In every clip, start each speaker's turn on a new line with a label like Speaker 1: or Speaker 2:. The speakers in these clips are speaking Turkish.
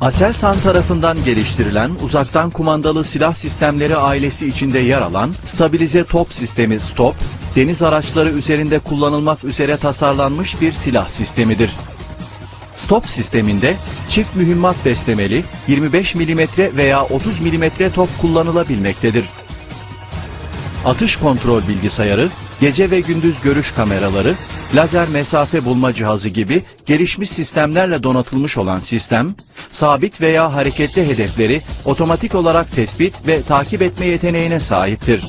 Speaker 1: Aselsan tarafından geliştirilen uzaktan kumandalı silah sistemleri ailesi içinde yer alan stabilize top sistemi STOP, deniz araçları üzerinde kullanılmak üzere tasarlanmış bir silah sistemidir. Stop sisteminde çift mühimmat beslemeli 25 mm veya 30 mm top kullanılabilmektedir. Atış kontrol bilgisayarı, gece ve gündüz görüş kameraları, lazer mesafe bulma cihazı gibi gelişmiş sistemlerle donatılmış olan sistem, sabit veya hareketli hedefleri otomatik olarak tespit ve takip etme yeteneğine sahiptir.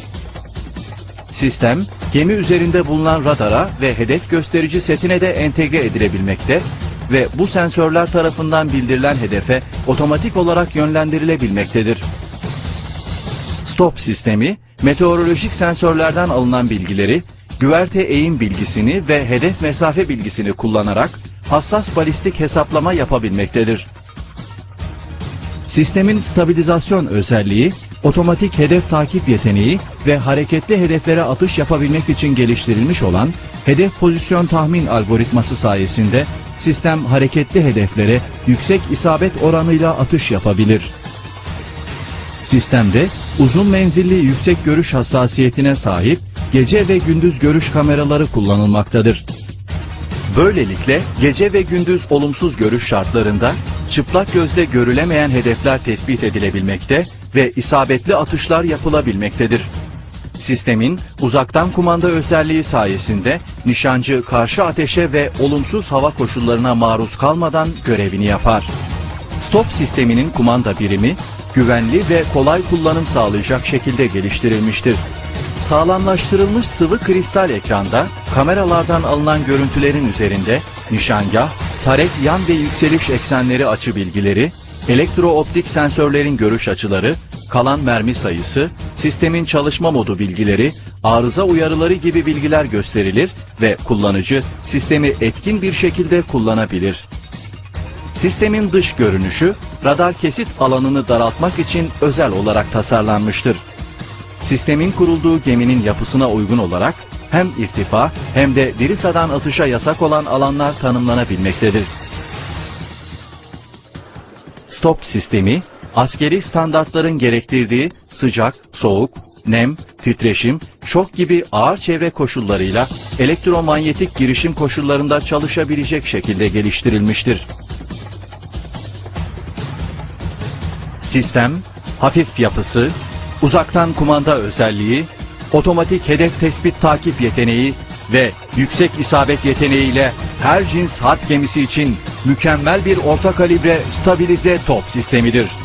Speaker 1: Sistem, gemi üzerinde bulunan radara ve hedef gösterici setine de entegre edilebilmekte ve bu sensörler tarafından bildirilen hedefe otomatik olarak yönlendirilebilmektedir. Stop sistemi, meteorolojik sensörlerden alınan bilgileri, güverte eğim bilgisini ve hedef mesafe bilgisini kullanarak hassas balistik hesaplama yapabilmektedir. Sistemin stabilizasyon özelliği, otomatik hedef takip yeteneği ve hareketli hedeflere atış yapabilmek için geliştirilmiş olan hedef pozisyon tahmin algoritması sayesinde sistem hareketli hedeflere yüksek isabet oranıyla atış yapabilir. Sistemde uzun menzilli yüksek görüş hassasiyetine sahip gece ve gündüz görüş kameraları kullanılmaktadır. Böylelikle gece ve gündüz olumsuz görüş şartlarında çıplak gözle görülemeyen hedefler tespit edilebilmekte ve isabetli atışlar yapılabilmektedir. Sistemin uzaktan kumanda özelliği sayesinde nişancı karşı ateşe ve olumsuz hava koşullarına maruz kalmadan görevini yapar. Stop sisteminin kumanda birimi güvenli ve kolay kullanım sağlayacak şekilde geliştirilmiştir. Sağlamlaştırılmış sıvı kristal ekranda kameralardan alınan görüntülerin üzerinde nişangah, tarek yan ve yükseliş eksenleri açı bilgileri, elektrooptik sensörlerin görüş açıları, kalan mermi sayısı, sistemin çalışma modu bilgileri, arıza uyarıları gibi bilgiler gösterilir ve kullanıcı sistemi etkin bir şekilde kullanabilir. Sistemin dış görünüşü radar kesit alanını daraltmak için özel olarak tasarlanmıştır. Sistemin kurulduğu geminin yapısına uygun olarak hem irtifa hem de dirisadan atışa yasak olan alanlar tanımlanabilmektedir. Stop sistemi, askeri standartların gerektirdiği sıcak, soğuk, nem, titreşim, şok gibi ağır çevre koşullarıyla elektromanyetik girişim koşullarında çalışabilecek şekilde geliştirilmiştir. Sistem, hafif yapısı, uzaktan kumanda özelliği, otomatik hedef tespit takip yeteneği ve yüksek isabet yeteneğiyle her cins harp gemisi için mükemmel bir orta kalibre stabilize top sistemidir.